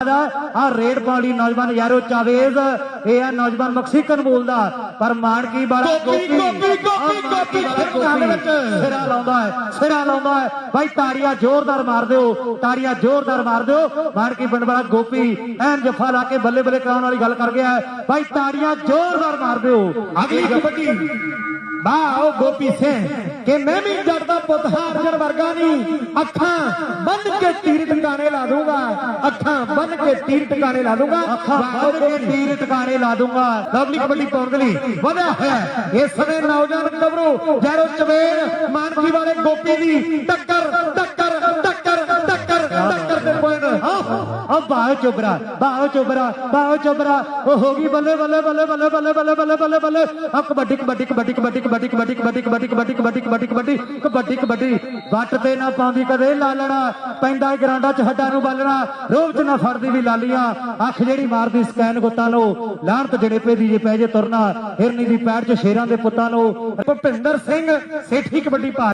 ਆ ਰੇਡ ਪਾਲੀ ਨੌਜਵਾਨ ਯਾਰੋ ਚਾਵੇਜ਼ ਇਹ ਆ ਨੌਜਵਾਨ ਮੈਕਸੀਕਨ ਬੋਲਦਾ ਪਰ ਮਾਨਕੀ ਵਾਲਾ ਗੋਪੀ, ਗੋਪੀ, ਗੋਪੀ, ਗੋਪੀ। ਸਿਰਾ ਲਾਉਂਦਾ ਹੈ ਸਿਰਾ ਲਾਉਂਦਾ ਹੈ। ਭਾਈ ਤਾੜੀਆਂ ਜ਼ੋਰਦਾਰ ਮਾਰ ਦਿਓ ਤਾੜੀਆਂ ਜ਼ੋਰਦਾਰ ਮਾਰ ਦਿਓ। ਮਾਨਕੀ ਪਿੰਡ ਵਾਲਾ ਗੋਪੀ ਐਨ ਜੱਫਾ ਲਾ ਕੇ ਬੱਲੇ ਬੱਲੇ ਕਰਾਉਣ ਵਾਲੀ ਗੱਲ ਕਰ ਗਿਆ ਹੈ। ਭਾਈ ਤਾੜੀਆਂ ਜ਼ੋਰਦਾਰ ਮਾਰ ਦਿਓ। ਅਗਲੀ ਕਬੱਡੀ ਵਾਹ ਉਹ ਗੋਪੀ ਸਿੰਘ ਕਿ ਮੈਂ ਵੀ ਜੱਟ ਦਾ ਪੁੱਤ ਹਾਰਜਰ ਵਰਗਾ ਨਹੀਂ ਅੱਖਾਂ ਬੰਨ ਕੇ ਤੀਰ ਟਿਕਾਣੇ ਲਾ ਦੂੰਗਾ ਅੱਖਾਂ ਬੰਨ ਕੇ ਤੀਰ ਟਿਕਾਣੇ ਲਾ ਦੂੰਗਾ ਅੱਖਾਂ ਵਾਹ, ਬੰਦ ਉਹ ਕੇ ਗੋਪੀ। ਤੀਰ ਟਿਕਾਣੇ ਲਾ ਦੂੰਗਾ ਲਵਲੀ ਕਬੱਡੀ ਪਾਉਣ ਦੇ ਲਈ ਵਧਿਆ ਹੋਇਆ ਹੈ। ਇਸ ਸਮੇਂ ਨੌਜਵਾਨ ਗੱਭਰੂ ਜੈਰੋ ਚਵੇਰ ਮਾਨਕੀ ਵਾਲੇ ਗੋਪੀ ਦੀ ਟੱਕਰ ਟੱਕਰ ਟੱਕਰ ਟੱਕਰ ਟੱਕਰ ਦੇ ਪੁਆਇੰਟ ਆ ਬਾਹੋ ਚੋਬਰਾ ਬਾਹੋ ਚੋਬਰਾ ਬਾਹੋ ਚੋਬਰਾ ਉਹ ਹੋ ਗਈ ਬੱਲੇ ਬੱਲੇ ਬੱਲੇ ਬੱਲੇ ਬੱਲੇ ਬੱਲੇ ਬੱਲੇ ਬੱਲੇ ਬੱਲੇ ਆ ਕਬੱਡੀ ਕਬੱਡੀ ਕਬੱਡੀ ਕਬੱਡੀ ਕਬੱਡੀ ਕਬੱਡੀ ਕਬੱਡੀ ਕਬੱਡੀ ਕਬੱਡੀ ਕਬੱਡੀ ਕਬੱਡੀ ਕਬੱਡੀ ਕਬੱਡੀ ਕਬੱਡੀ ਵੱਟ ਤੇ ਨਾ ਪਾਉਂਦੀ ਕਦੇ ਲਾਲਣਾ ਪੈਂਦਾ ਏ ਗਰਾਂਡਾ ਚ ਹੱਡਾਂ ਨੂੰ ਬਾਲਣਾ ਰੋਬ ਚ ਨਾ ਫੜਦੀ ਵੀ ਲਾਲੀਆਂ ਅੱਖ ਜਿਹੜੀ ਮਾਰਦੀ ਸਕੈਨ ਗੁੱਤਾਂ ਨੂੰ ਲਾਹਣਤ ਪੇ ਦੀ ਜੇ ਪੈ ਜੇ ਤੁਰਨਾ ਹਿਰਨੀ ਦੀ ਪੈੜ ਚ ਸ਼ੇਰਾਂ ਦੇ ਪੁੱਤਾਂ ਨੂੰ ਭੁਪਿੰਦਰ ਸਿੰਘ ਸੇਠੀ ਕਬੱਡੀ ਪਾ